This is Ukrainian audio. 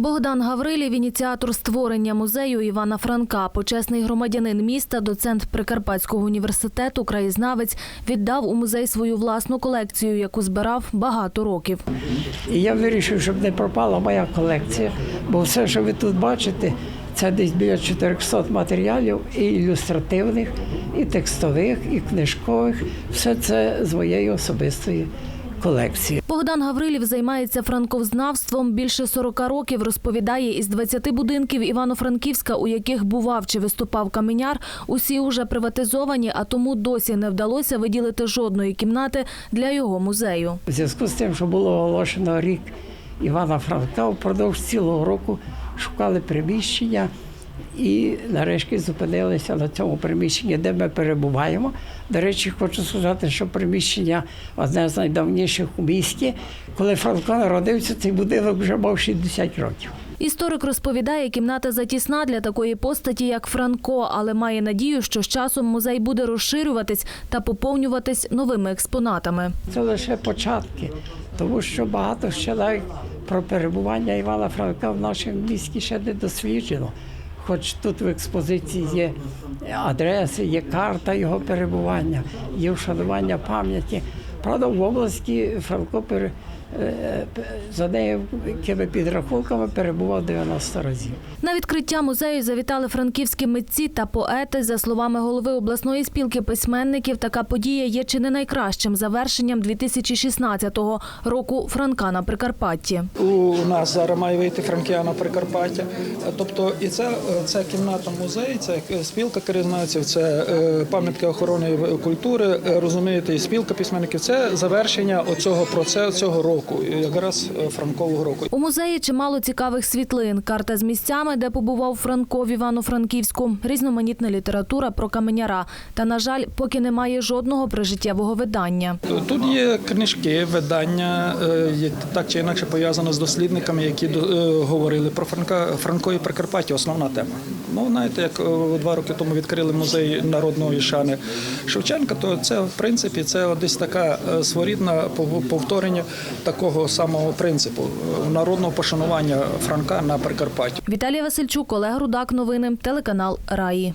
Богдан Гаврилів, ініціатор створення музею Івана Франка, почесний громадянин міста, доцент Прикарпатського університету, краєзнавець, віддав у музей свою власну колекцію, яку збирав багато років. Я вирішив, щоб не пропала моя колекція, бо все, що ви тут бачите, це десь біля 400 матеріалів і ілюстративних, і текстових, і книжкових. Все це з моєї особистої колекції. Богдан Гаврилів займається франковзнавством більше 40 років. Розповідає, із 20 будинків Івано-Франківська, у яких бував чи виступав каменяр, усі уже приватизовані, а тому досі не вдалося виділити жодної кімнати для його музею. У зв'язку з тим, що було оголошено рік Івана Франка, впродовж цілого року шукали приміщення і нарешті зупинилися на цьому приміщенні, де ми перебуваємо. До речі, хочу сказати, що приміщення одне з найдавніших у місті. Коли Франко народився, цей будинок вже мав 60 років. Історик розповідає, кімната затісна для такої постаті, як Франко, але має надію, що з часом музей буде розширюватись та поповнюватись новими експонатами. Це лише початки, тому що багато ще навіть про перебування Івана Франка в нашому місті ще не досліджено. Хоч тут в експозиції є адреси, є карта його перебування, є вшанування пам'яті. Правда, в області Франко за деякими підрахунками перебував 90 разів. На відкриття музею завітали франківські митці та поети. За словами голови обласної спілки письменників, така подія є чи не найкращим завершенням 2016 року Франка на Прикарпатті. У нас зараз має вийти Франкіана Прикарпаття. Тобто, і це, це кімната музею, це спілка краєзнавців, це е, пам'ятки охорони культури. е, Розумієте, і спілка письменників. Це завершення оцього процесу цього року, якраз е, Франкового року. У музеї чимало цікавих світлин, карта з місцями, де побував Франко в Івано-Франківську, різноманітна література про каменяра. Та, на жаль, поки немає жодного прижиттєвого видання. Тут є книжки, видання, е, так чи інакше пов'язано з дослідниками, які е, говорили про Франка Франко і Прикарпаття. Основна тема. Ну знаєте, як два роки тому відкрили музей народної шани Шевченка, то це в принципі це десь така своєрідна пов- повторення такого самого принципу е, народного пошанування Франка на Прикарпатті. Віталій Васильчук, Олег Рудак. Новини. Телеканал Раї.